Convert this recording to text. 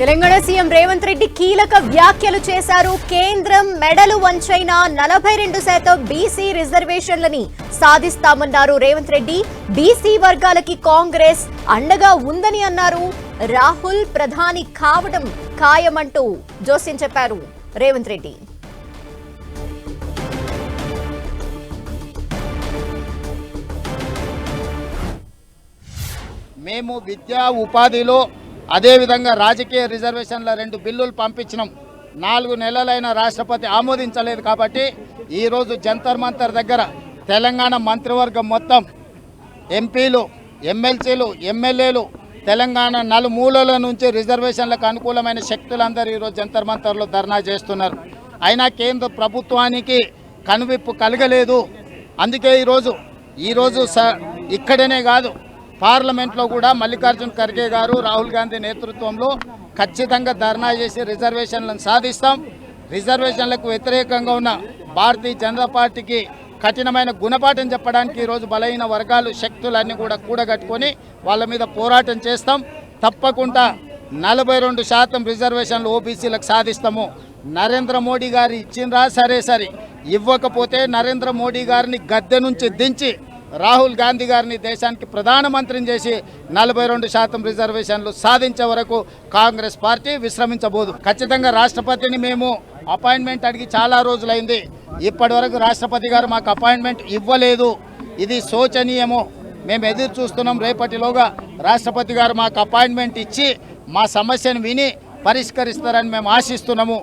Telangana CM Revanth Reddy కీలక వ్యాఖ్యలు చేశారు. కేంద్రం మెడలు వంచైన నలభై రెండు శాతం బీసీ రిజర్వేషన్లని సాధిస్తామన్నారు రేవంత్ రెడ్డి. బీసీ వర్గాలకి కాంగ్రెస్ అండగా ఉందని అన్నారు. రాహుల్ ప్రధాని కావడం ఖాయమంటూ జోస్యం చెప్పారు రేవంత్ రెడ్డి. మేము విద్యా ఉపాధిలో అదేవిధంగా రాజకీయ రిజర్వేషన్ల రెండు బిల్లులు పంపించినాం. నాలుగు నెలలైన రాష్ట్రపతి ఆమోదించలేదు కాబట్టి ఈరోజు జంతర్ మంతర్ దగ్గర తెలంగాణ మంత్రివర్గం మొత్తం ఎంపీలు ఎమ్మెల్సీలు ఎమ్మెల్యేలు తెలంగాణ నలుమూలల నుంచి రిజర్వేషన్లకు అనుకూలమైన శక్తులందరూ ఈరోజు జంతర్ మంతర్లో ధర్నా చేస్తున్నారు. అయినా కేంద్ర ప్రభుత్వానికి కనువిప్పు కలగలేదు. అందుకే ఈరోజు ఈరోజు స ఇక్కడనే కాదు పార్లమెంట్లో కూడా మల్లికార్జున్ ఖర్గే గారు రాహుల్ గాంధీ నేతృత్వంలో ఖచ్చితంగా ధర్నా చేసి రిజర్వేషన్లను సాధిస్తాం. రిజర్వేషన్లకు వ్యతిరేకంగా ఉన్న భారతీయ జనతా పార్టీకి కఠినమైన గుణపాఠం చెప్పడానికి ఈరోజు బలహీన వర్గాలు శక్తులన్నీ కూడా కూడగట్టుకొని వాళ్ళ మీద పోరాటం చేస్తాం. తప్పకుండా నలభై రెండు శాతం రిజర్వేషన్లు ఓబీసీలకు సాధిస్తాము. నరేంద్ర మోడీ గారు ఇచ్చిండ్రా? సరే సరే. ఇవ్వకపోతే నరేంద్ర మోడీ గారిని గద్దె నుంచి దించి రాహుల్ గాంధీ గారిని దేశానికి ప్రధానమంత్రిని చేసి నలభై రెండు శాతం రిజర్వేషన్లు సాధించే వరకు కాంగ్రెస్ పార్టీ విశ్రమించబోదు. ఖచ్చితంగా రాష్ట్రపతిని మేము అపాయింట్మెంట్ అడిగి చాలా రోజులైంది. ఇప్పటి వరకు రాష్ట్రపతి గారు మాకు అపాయింట్మెంట్ ఇవ్వలేదు. ఇది శోచనీయము. మేము ఎదురు చూస్తున్నాం. రేపటిలోగా రాష్ట్రపతి గారు మాకు అపాయింట్మెంట్ ఇచ్చి మా సమస్యను విని పరిష్కరిస్తారని మేము ఆశిస్తున్నాము.